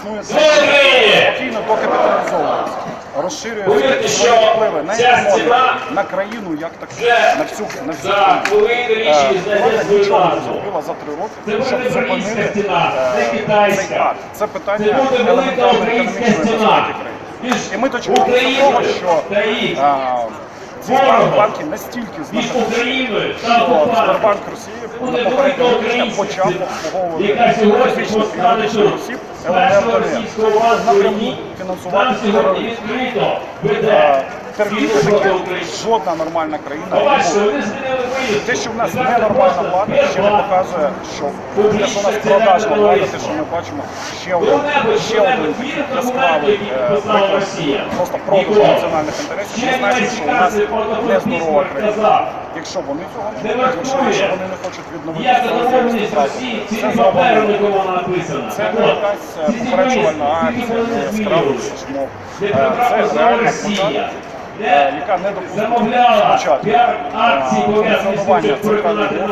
існує спокійно докапіталізовується, розширює свої впливи на економіку, на країну як вже на всю на всю хвилину Е, влада нічого не зробила за три роки, Це щоб зупинити е, цей акт. Це питання елементарної економічної безпеки країни. І ми дочекаємося того, що їх. е, банки настільки та що. Сбербанк Росії на попередньому тижня почав обслуговувати фізичних і юридичних осіб першого російського напряму війні там сьогодні відкрито. веде Війну таке жодна нормальна країна не. Те, що в нас ненормальна влада, ще не показує, що те, що у нас продажна влада, те, що ми бачимо, ще один, ще один яскравий е, приклад просто продажу національних інтересів, що значить, що у нас нездорова країна. Якщо вони цього не Не роблять, якщо вони не хочуть відновити домовленість Росії, це зроблено. Це не якась е, попереджувальна акція, не. Де Е, Це реальна е, яка не допустить замовляла. Піар-акції, е, пов'язані з